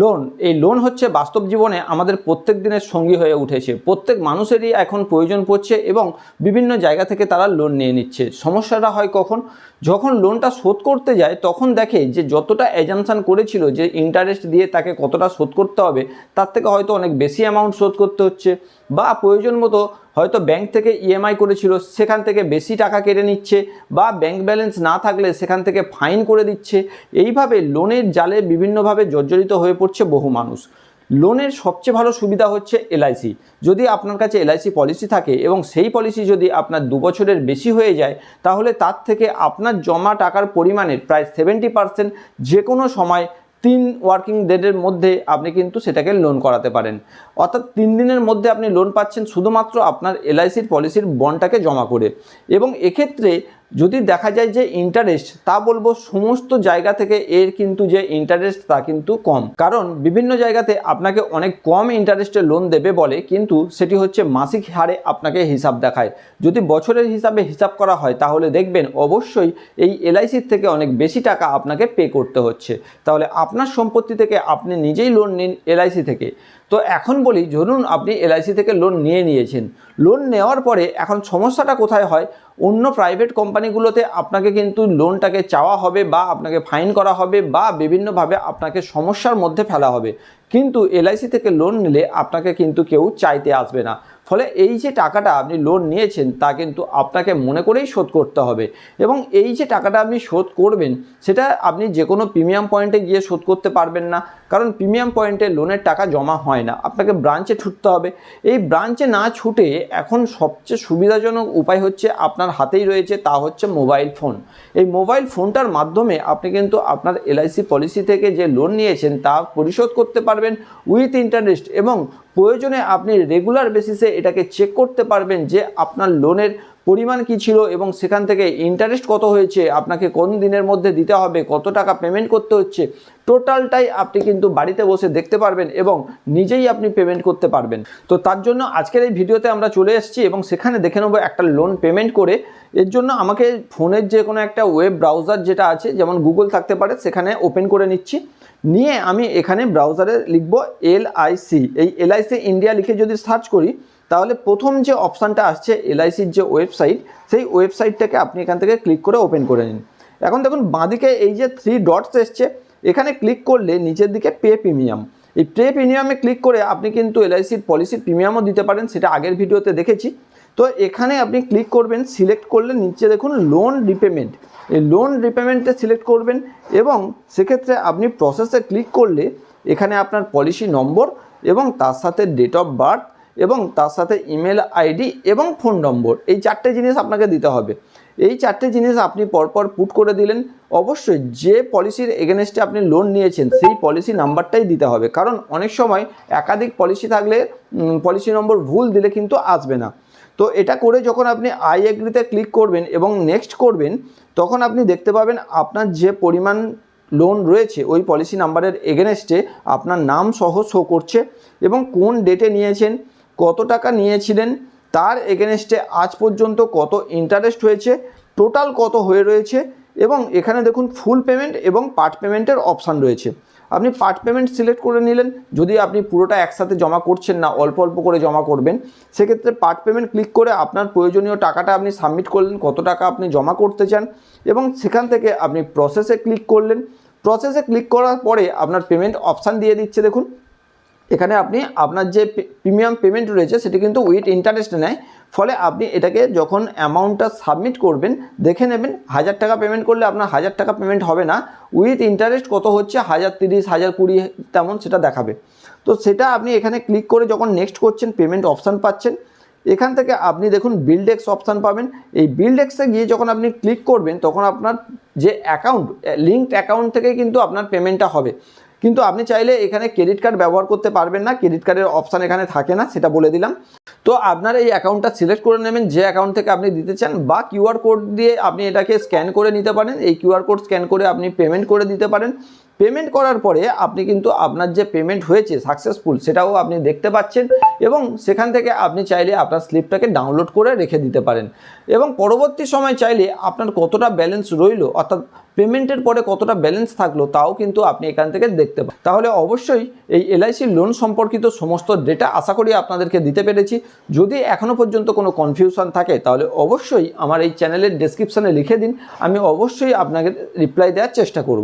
Loan, এই loan হচ্ছে বাস্তব জীবনে আমাদের প্রত্যেক দিনের সঙ্গী হয়ে উঠেছে। প্রত্যেক মানুষেরই এখন প্রয়োজন পড়ছে এবং বিভিন্ন জায়গা থেকে তারা লোন নিয়ে নিচ্ছে। সমস্যাটা হয় কখন? যখন লোনটা শোধ করতে যায়, তখন দেখে যে যতটা এজামশান করেছিল যে ইন্টারেস্ট দিয়ে তাকে কতটা শোধ করতে হবে, তার থেকে হয়তো অনেক বেশি অ্যামাউন্ট শোধ করতে হচ্ছে। বা প্রয়োজন মতো হয়তো ব্যাংক থেকে ইএমআই করেছিল, সেখান থেকে বেশি টাকা কেটে নিচ্ছে বা ব্যাংক ব্যালেন্স না থাকলে সেখান থেকে ফাইন করে দিচ্ছে। এইভাবে লোনের জালে বিভিন্নভাবে জর্জরিত হয়ে পড়ছে বহু মানুষ। লোনের সবচেয়ে ভালো সুবিধা হচ্ছে এলআইসি যদি আপনার কাছে এলআইসি পলিসি থাকে এবং সেই পলিসি যদি আপনার দু বছরের বেশি হয়ে যায়, তাহলে তার থেকে আপনার জমা টাকার পরিমাণের প্রায় সেভেন্টি পার্সেন্ট যে কোনো সময় তিন ওয়ার্কিং ডেটের মধ্যে আপনি কিন্তু সেটাকে লোন করাতে পারেন। অর্থাৎ তিন দিনের মধ্যে আপনি লোন পাচ্ছেন শুধুমাত্র আপনার এলআইসির পলিসির বন্ডটাকে জমা করে। এবং এক্ষেত্রে যদি দেখা যায় যে ইন্টারেস্ট তা বলব সমস্ত জায়গা থেকে এর কিন্তু যে ইন্টারেস্ট তা কিন্তু কম। কারণ বিভিন্ন জায়গাতে আপনাকে অনেক কম ইন্টারেস্টে লোন দেবে বলে, কিন্তু সেটি হচ্ছে মাসিক হারে আপনাকে হিসাব দেখায়। যদি বছরের হিসাবে হিসাব করা হয়, তাহলে দেখবেন অবশ্যই এই এলআইসির থেকে অনেক বেশি টাকা আপনাকে পে করতে হচ্ছে। তাহলে আপনার সম্পত্তি থেকে আপনি নিজেই লোন নিন এলআইসি থেকে। তো এখন বলি, ধরুন আপনি এলআইসি থেকে লোন নিয়ে নিয়েছেন। লোন নেওয়ার পরে এখন সমস্যাটা কোথায় হয়? অন্য প্রাইভেট কোম্পানিগুলোতে আপনাকে কিন্তু লোনটাকে চাওয়া হবে বা আপনাকে ফাইন করা হবে বা বিভিন্নভাবে আপনাকে সমস্যার মধ্যে ফেলা হবে। কিন্তু এলআইসি থেকে লোন নিলে আপনাকে কিন্তু কেউ চাইতে আসবে না। ফলে এই যে টাকাটা আপনি লোন নিয়েছেন, তা কিন্তু আপনাকে মনে করেই শোধ করতে হবে। এবং এই যে টাকাটা আপনি শোধ করবেন, সেটা আপনি যে কোনো প্রিমিয়াম পয়েন্টে গিয়ে শোধ করতে পারবেন না। কারণ প্রিমিয়াম পয়েন্টে লোনের টাকা জমা হয় না, আপনাকে ব্রাঞ্চে ছুটতে হবে। এই ব্রাঞ্চে না ছুটে এখন সবচেয়ে সুবিধাজনক উপায় হচ্ছে আপনার হাতেই রয়েছে, তা হচ্ছে মোবাইল ফোন এই মোবাইল ফোনটার মাধ্যমে আপনি কিন্তু আপনার এলআইসি পলিসি থেকে যে লোন নিয়েছেন, তা পরিশোধ করতে পারবেন উইথ ইন্টারেস্ট এবং প্রয়োজনে আপনি রেগুলার বেসিসে এটাকে চেক করতে পারবেন যে আপনার লোনের পরিমাণ কি ছিল এবং সেখান থেকে ইন্টারেস্ট কত হয়েছে, আপনাকে কোন দিনের মধ্যে দিতে হবে, কত টাকা পেমেন্ট করতে হচ্ছে টোটালটাই আপনি কিন্তু বাড়িতে বসে দেখতে পারবেন এবং নিজেই আপনি পেমেন্ট করতে পারবেন। তো তার জন্য আজকের এই ভিডিওতে আমরা চলে এসেছি এবং সেখানে দেখে নেব একটা লোন পেমেন্ট করে। এর জন্য আমাকে ফোনের যে কোনো একটা ওয়েব ব্রাউজার যেটা আছে, যেমন গুগল থাকতে পারে, সেখানে ওপেন করে নিচ্ছি। নিয়ে আমি এখানে ব্রাউজারে লিখব এলআইসি এই এলআইসি ইন্ডিয়া লিখে যদি সার্চ করি, তাহলে প্রথম যে অপশানটা আসছে এলআইসির যে ওয়েবসাইট সেই ওয়েবসাইটটাকে আপনি এখান থেকে ক্লিক করে ওপেন করে নিন। এখন দেখুন, বাঁদিকে এই যে থ্রি ডটস এসছে, এখানে ক্লিক করলে নিচের দিকে পে প্রিমিয়াম এই পে প্রিমিয়ামে ক্লিক করে আপনি কিন্তু এলআইসির পলিসির প্রিমিয়ামও দিতে পারেন, সেটা আগের ভিডিওতে দেখেছি। তো এখানে আপনি ক্লিক করবেন সিলেক্ট করলে নিচে দেখুন লোন রিপেমেন্ট এই লোন রিপেমেন্টে সিলেক্ট করবেন এবং সেক্ষেত্রে আপনি প্রসেসে ক্লিক করলে এখানে আপনার পলিসি নম্বর এবং তার সাথে ডেট অফ বার্থ এবং তার সাথে ইমেল আইডি এবং ফোন নম্বর এই চারটে জিনিস আপনাকে দিতে হবে। এই চারটে জিনিস আপনি পরপর পুট করে দিলেন, অবশ্যই যে পলিসির এগেনস্টে আপনি লোন নিয়েছেন, সেই পলিসি নাম্বারটাই দিতে হবে। কারণ অনেক সময় একাধিক পলিসি থাকলে পলিসি নম্বর ভুল দিলে কিন্তু আসবে না। তো এটা করে যখন আপনি আই এগ্রিতে ক্লিক করবেন এবং নেক্সট করবেন, তখন আপনি দেখতে পাবেন আপনার যে পরিমাণ লোন রয়েছে, ওই পলিসি নাম্বারের এগেনস্টে আপনার নাম সহ শো করছে এবং কোন ডেটে নিয়েছেন, কত টাকা নিয়েছিলেন, তার এগেনস্টে আজ পর্যন্ত কত ইন্টারেস্ট হয়েছে টোটাল কত হয়ে রয়েছে এবং এখানে দেখুন ফুল পেমেন্ট এবং পার্ট পেমেন্টের অপশান রয়েছে। আপনি পার্ট পেমেন্ট সিলেক্ট করে নিলেন, যদি আপনি পুরোটা একসাথে জমা করছেন না, অল্প অল্প করে জমা করবেন, সেক্ষেত্রে পার্ট পেমেন্ট ক্লিক করে আপনার প্রয়োজনীয় টাকাটা আপনি সাবমিট করলেন, কত টাকা আপনি জমা করতে চান এবং সেখান থেকে আপনি প্রসেসে ক্লিক করলেন। প্রসেসে ক্লিক করার পরে আপনার পেমেন্ট অপশান দিয়ে দিচ্ছে, দেখুন। এখানে আপনি আপনার যে প্রিমিয়াম পেমেন্ট রয়েছে, সেটি কিন্তু উইথ ইন্টারেস্ট নেয়। ফলে আপনি এটাকে যখন অ্যামাউন্টটা সাবমিট করবেন, দেখে নেবেন হাজার টাকা পেমেন্ট করলে আপনার হাজার টাকা পেমেন্ট হবে না। উইথ ইন্টারেস্ট কত হচ্ছে? হাজার তিরিশ, হাজার কুড়ি, তেমন সেটা দেখাবে। তো সেটা আপনি এখানে ক্লিক করে যখন নেক্সট করছেন পেমেন্ট অপশান পাচ্ছেন, এখান থেকে আপনি দেখুন বিলডেক্স অপশান পাবেন। এই বিলডেক্সে গিয়ে যখন আপনি ক্লিক করবেন, তখন আপনার যে অ্যাকাউন্ট লিঙ্কড অ্যাকাউন্ট থেকে কিন্তু আপনার পেমেন্টটা হবে। কিন্তু আপনি চাইলে এখানে ক্রেডিট কার্ড ব্যবহার করতে পারবেন না ক্রেডিট কার্ডের অপশান এখানে থাকে না, সেটা বলে দিলাম। তো আপনার এই অ্যাকাউন্টটা সিলেক্ট করে নেবেন, যে অ্যাকাউন্ট থেকে আপনি দিতে চান, বা কিউআর কোড দিয়ে আপনি এটাকে স্ক্যান করে নিতে পারেন। এই কিউআর কোড স্ক্যান করে আপনি পেমেন্ট করে দিতে পারেন। পেমেন্ট করার পরে আপনি কিন্তু আপনার যে পেমেন্ট হয়েছে সাকসেসফুল সেটাও আপনি দেখতে পাচ্ছেন এবং সেখান থেকে আপনি চাইলে আপনার স্লিপটাকে ডাউনলোড করে রেখে দিতে পারেন। এবং পরবর্তী সময় চাইলে আপনার কতটা ব্যালেন্স রইল অর্থাৎ পেমেন্টের পরে কতটা ব্যালেন্স থাকল তাও কিন্তু আপনি এখান থেকে দেখতে পান। তাহলে অবশ্যই এই এলআইসি লোন সম্পর্কিত সমস্ত ডেটা আশা করি আপনাদেরকে দিতে পেরেছি। যদি এখনও পর্যন্ত কোনো কনফিউশন থাকে তাহলে অবশ্যই আমার এই চ্যানেলের ডেসক্রিপশানে লিখে দিন। আমি অবশ্যই আপনাকে রিপ্লাই দেওয়ার চেষ্টা করব।